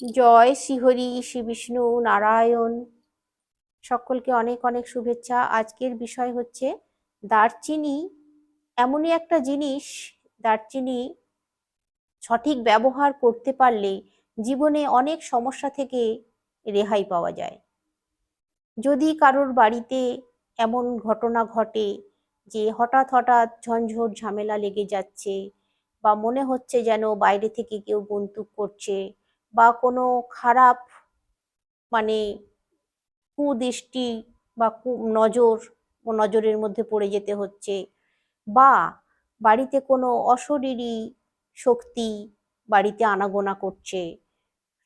জয় শ্রীহরি শ্রী বিষ্ণু নারায়ণ। সকলকে অনেক অনেক শুভেচ্ছা। আজকের বিষয় হচ্ছে দারচিনি। এমনই একটা জিনিস, দারচিনি সঠিক ব্যবহার করতে পারলে জীবনে অনেক সমস্যা থেকে রেহাই পাওয়া যায়। যদি কারোর বাড়িতে এমন ঘটনা ঘটে যে হঠাৎ হঠাৎ ঝঞ্ঝট ঝামেলা লেগে যাচ্ছে বা মনে হচ্ছে যেন বাইরে থেকে কেউ বন্দুক করছে বা কোনো খারাপ মানে কুদৃষ্টি বা কু, নজর ও নজরের মধ্যে পড়ে যেতে হচ্ছে বা বাড়িতে কোনো অশরীরী শক্তি বাড়িতে আনাগোনা করছে।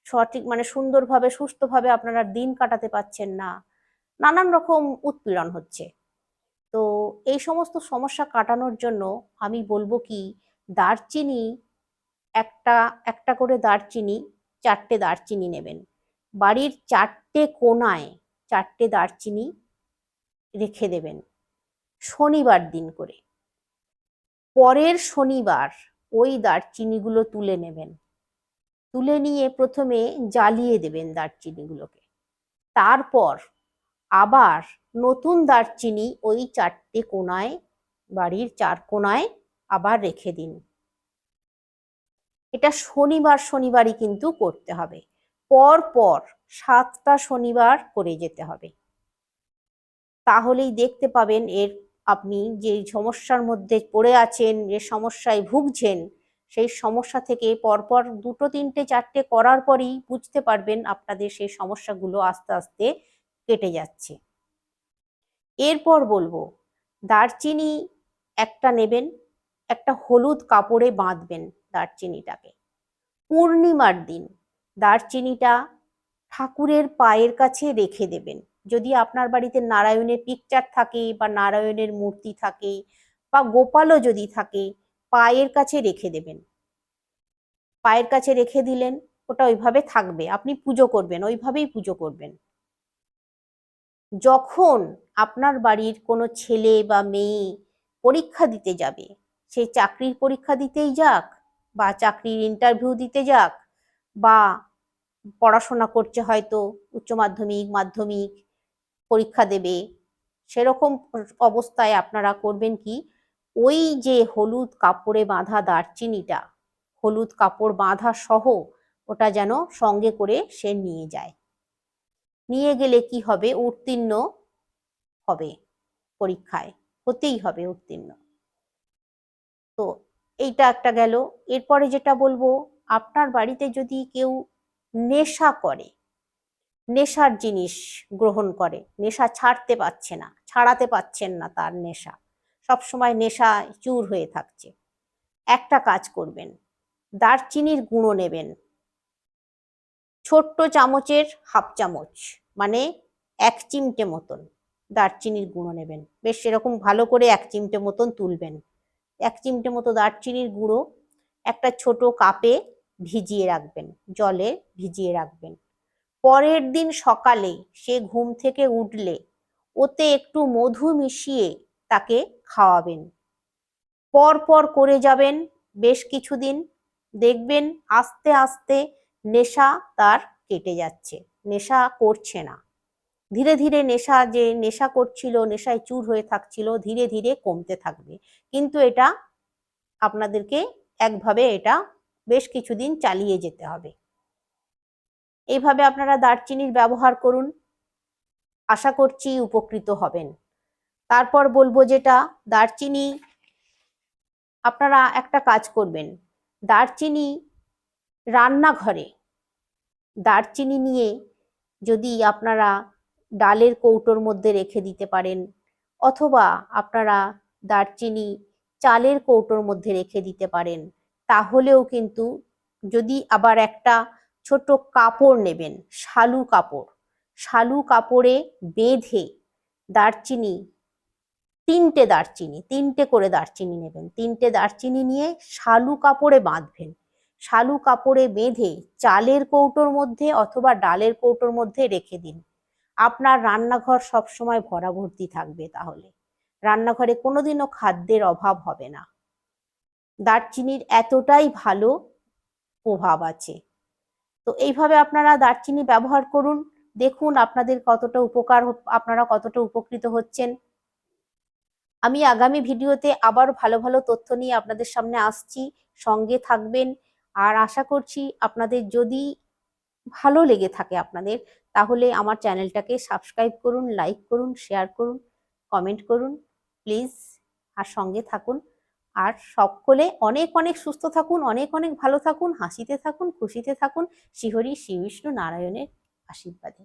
সঠিক মানে সুন্দরভাবে, সুস্থভাবে আপনারা দিন কাটাতে পাচ্ছেন না। নানান রকম উৎপীড়ন হচ্ছে। তো এই সমস্ত সমস্যা কাটানোর জন্য আমি বলব কি, দারচিনি একটা একটা করে দারচিনি চারটে দারচিনি নেবেন। বাড়ির চারটে কোনায় চারটে দারচিনি রেখে দেবেন শনিবার দিন করে। পরের শনিবার ওই দারচিনিগুলো তুলে নেবেন। তুলে নিয়ে প্রথমে জ্বালিয়ে দেবেন দারচিনিগুলোকে। তারপর আবার নতুন দারচিনি ওই চারটে কোনায়, বাড়ির চার কোনায় আবার রেখে দিন। এটা শনিবার শনিবারই কিন্তু করতে হবে। পর পর সাতটা শনিবার করে যেতে হবে। তাহলেই দেখতে পাবেন এর আপনি যে সমস্যার মধ্যে পড়ে আছেন, যে সমস্যায় ভুগছেন, সেই সমস্যা থেকে পরপর দুটো, তিনটে, চারটে করার পরই বুঝতে পারবেন আপনাদের সেই সমস্যাগুলো আস্তে আস্তে কেটে যাচ্ছে। এরপর বলব, দারচিনি একটা নেবেন, একটা হলুদ কাপড়ে বাঁধবেন। দারচিনিটাকে। পূর্ণিমার দিন দারচিনিটা ঠাকুরের পায়ের কাছে রেখে দেবেন। যদি আপনার বাড়িতে নারায়ণের পিকচার থাকে বা নারায়ণের মূর্তি থাকে বা গোপালও যদি থাকে, পায়ের কাছে রেখে দেবেন। পায়ের কাছে রেখে দিলেন, ওটা ওইভাবে থাকবে। আপনি পুজো করবেন, ওইভাবেই পুজো করবেন। যখন আপনার বাড়ির কোনো ছেলে বা মেয়ে পরীক্ষা দিতে যাবে, সে চাকরির পরীক্ষা দিতেই যাক বা চাকরির ইন্টারভিউ দিতে যাক বা পড়াশোনা করছে হয়তো উচ্চ মাধ্যমিক মাধ্যমিক পরীক্ষা দেবে, সেরকম অবস্থায় আপনারা করবেন কি? ওই যে হলুদ কাপড়ে বাঁধা দারচিনিটা, হলুদ কাপড় বাঁধা সহ ওটা যেন সঙ্গে করে সে নিয়ে যায়। নিয়ে গেলে কি হবে? উত্তীর্ণ হবে পরীক্ষায়, হতেই হবে উত্তীর্ণ। তো এইটা একটা গেল। এরপরে যেটা বলব, আপনার বাড়িতে যদি কেউ নেশা করে, নেশার জিনিস গ্রহণ করে, নেশা ছাড়তে পারছে না, ছাড়াতে পাচ্ছেন না তার নেশা, সবসময় নেশা চুর হয়ে থাকছে, একটা কাজ করবেন, দারচিনির গুঁড়ো নেবেন। ছোট্ট চামচের হাফ চামচ মানে এক চিমটে মতন দারচিনির গুঁড়ো নেবেন। বেশ সেরকম ভালো করে এক চিমটে মতন তুলবেন। এক চিমটে মতো দারচিনির গুঁড়ো, একটা ছোট কাপে ভিজিয়ে রাখবেন, জলে ভিজিয়ে রাখবেন। পরের দিন সকালে সে ঘুম থেকে উঠলে ওতে একটু মধু মিশিয়ে তাকে খাওয়াবেন। পর পর করে যাবেন বেশ কিছুদিন, দেখবেন আস্তে আস্তে নেশা তার কেটে যাচ্ছে, নেশা করছে না। ধীরে ধীরে নেশা যে নেশা করছিল, নেশায় চুর হয়ে থাকছিল, ধীরে ধীরে কমতে থাকবে। কিন্তু এটা আপনাদেরকে একভাবে এটা বেশ কিছুদিন চালিয়ে যেতে হবে। এইভাবে আপনারা দারচিনির ব্যবহার করুন। আশা করছি উপকৃত হবেন। তারপর বলব যেটা, দারচিনি আপনারা একটা কাজ করবেন। দারচিনি রান্নাঘরে, দারচিনি নিয়ে যদি আপনারা ডালের কৌটোর মধ্যে রেখে দিতে পারেন। অথবা আপনারা দারচিনি চালের কৌটোর মধ্যে রেখে দিতে পারেন। তাহলেও কিন্তু যদি আবার একটা ছোট কাপড় নেবেন, শালু কাপড়, শালু কাপড়ে বেঁধে দারচিনি, তিনটে দারচিনি, তিনটে করে দারচিনি নেবেন। তিনটে দারচিনি নিয়ে শালু কাপড়ে বাঁধবেন। শালু কাপড়ে বেঁধে চালের কৌটোর মধ্যে অথবা ডালের কৌটোর মধ্যে রেখে দিন। আপনার রান্নাঘর সবসময় ভরা ভর্তি থাকবে তাহলে। রান্নাঘরে কোনোদিনও খাদ্যের অভাব হবে না। দারচিনির এতটাই ভালো প্রভাব আছে। তো এইভাবে আপনারা দারচিনি ব্যবহার করুন। দেখুন আপনাদের কতটা উপকার আপনারা কতটা উপকৃত হচ্ছেন। আমি আগামী ভিডিওতে আবার ভালো ভালো তথ্য নিয়ে আপনাদের সামনে আসছি। সঙ্গে থাকবেন। আর আশা করছি আপনাদের যদি ভালো লেগে থাকে আপনাদের তাহলে আমার চ্যানেলটাকে সাবস্ক্রাইব করুন, লাইক করুন, শেয়ার করুন, কমেন্ট করুন, প্লিজ। আর সঙ্গে থাকুন। আর সকলে অনেক অনেক সুস্থ থাকুন, অনেক অনেক ভালো থাকুন, হাসিতে থাকুন, খুশিতে থাকুন। শ্রীহরি শ্রী বিষ্ণু নারায়ণের আশীর্বাদে।